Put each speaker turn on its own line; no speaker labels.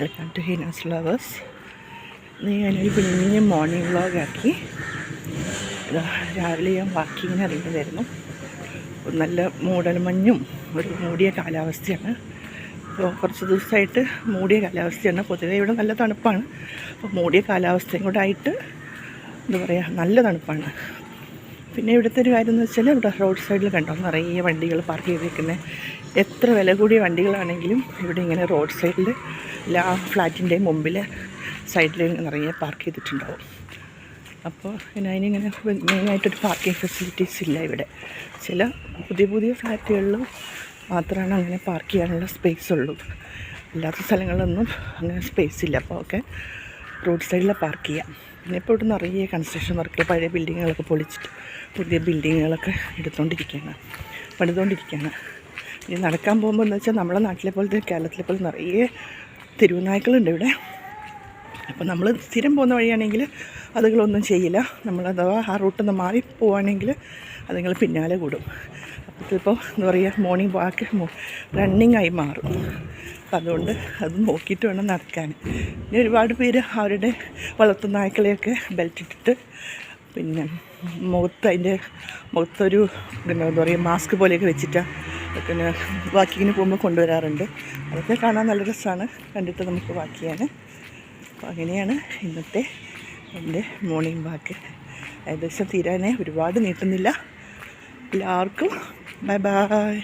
Welcome to Heena's flowers ഇന്ന് ഞാനൊരു കുഞ്ഞ് മോർണിംഗ് വ്ളോഗാക്കി രാവിലെ ഞാൻ വാക്കിങ്ങിന് ഇറങ്ങിയതായിരുന്നു. നല്ല മൂടൽമഞ്ഞും ഒരു മൂടിയ കാലാവസ്ഥയാണ്. അപ്പോൾ കുറച്ച് ദിവസമായിട്ട് മൂടിയ കാലാവസ്ഥയാണ്. പൊതുവെ ഇവിടെ നല്ല തണുപ്പാണ്. അപ്പോൾ മൂടിയ കാലാവസ്ഥയും കൂടെ ആയിട്ട് എന്താ പറയുക നല്ല തണുപ്പാണ്. പിന്നെ ഇവിടുത്തെ ഒരു കാര്യം എന്ന് വെച്ചാൽ ഇവിടെ റോഡ് സൈഡിൽ കണ്ടോ നിറയെ വണ്ടികൾ പാർക്ക് ചെയ്തിരിക്കുന്നത് എത്ര വില കൂടിയ വണ്ടികളാണെങ്കിലും ഇവിടെ ഇങ്ങനെ റോഡ് സൈഡിൽ എല്ലാ ഫ്ലാറ്റിന്റെയും മുമ്പിൽ സൈഡിൽ നിറയെ പാർക്ക് ചെയ്തിട്ടുണ്ടാവും. അപ്പോൾ പിന്നെ അതിനിങ്ങനെ മെയിനായിട്ടൊരു പാർക്കിംഗ് ഫെസിലിറ്റീസ് ഇല്ല ഇവിടെ. ചില പുതിയ പുതിയ ഫ്ലാറ്റുകളിൽ മാത്രമാണ് അങ്ങനെ പാർക്ക് ചെയ്യാനുള്ള സ്പേസ് ഉള്ളൂ. അല്ലാത്ത സ്ഥലങ്ങളിലൊന്നും അങ്ങനെ സ്പേസ് ഇല്ല. അപ്പോൾ ഒക്കെ റോഡ് സൈഡിൽ പാർക്ക് ചെയ്യാം. ഇപ്പോൾ ഇവിടെ നിറയെ കൺസ്ട്രക്ഷൻ വർക്ക് പഴയ ബിൽഡിങ്ങുകളൊക്കെ പൊളിച്ചിട്ട് പുതിയ ബിൽഡിങ്ങുകളൊക്കെ എടുത്തുകൊണ്ടിരിക്കുകയാണ് പണിതുകൊണ്ടിരിക്കുകയാണ് ഇനി നടക്കാൻ പോകുമ്പോൾ എന്ന് വെച്ചാൽ നമ്മളെ നാട്ടിലെ പോലത്തെ കേരളത്തിലെ പോലെ നിറയെ തെരുവുനായ്ക്കളുണ്ട് ഇവിടെ. അപ്പോൾ നമ്മൾ സ്ഥിരം പോകുന്ന വഴിയാണെങ്കിൽ അതുങ്ങളൊന്നും ചെയ്യില്ല. നമ്മൾ അഥവാ ആ റൂട്ടിൽ നിന്ന് മാറി പോവുകയാണെങ്കിൽ അതുങ്ങൾ പിന്നാലെ കൂടും. അപ്പോൾ ചിലപ്പോൾ എന്താ പറയുക മോർണിംഗ് വാക്ക് റണ്ണിങ് ആയി മാറും. അതുകൊണ്ട് അത് നോക്കിയിട്ട് വേണം നടക്കാൻ. ഇനി ഒരുപാട് പേര് അവരുടെ വളർത്തു നായ്ക്കളെയൊക്കെ ബെൽറ്റ് ഇട്ടിട്ട് പിന്നെ മുഖത്ത് അതിന്റെ മുഖത്തൊരു പിന്നെ എന്താ പറയുക മാസ്ക് പോലെയൊക്കെ വെച്ചിട്ട് പിന്നെ വാക്കിങ്ങിന് പോകുമ്പോൾ കൊണ്ടുവരാറുണ്ട്. അതൊക്കെ കാണാൻ നല്ല രസമാണ്. കണ്ടിട്ട് നമുക്ക് വാക്ക് ചെയ്യാൻ. അപ്പോൾ അങ്ങനെയാണ് ഇന്നത്തെ എന്റെ മോർണിംഗ് വാക്ക് ഏകദേശം തീരാനേ ഒരുപാട് നീട്ടുന്നില്ല. എല്ലാവർക്കും ബൈ ബൈ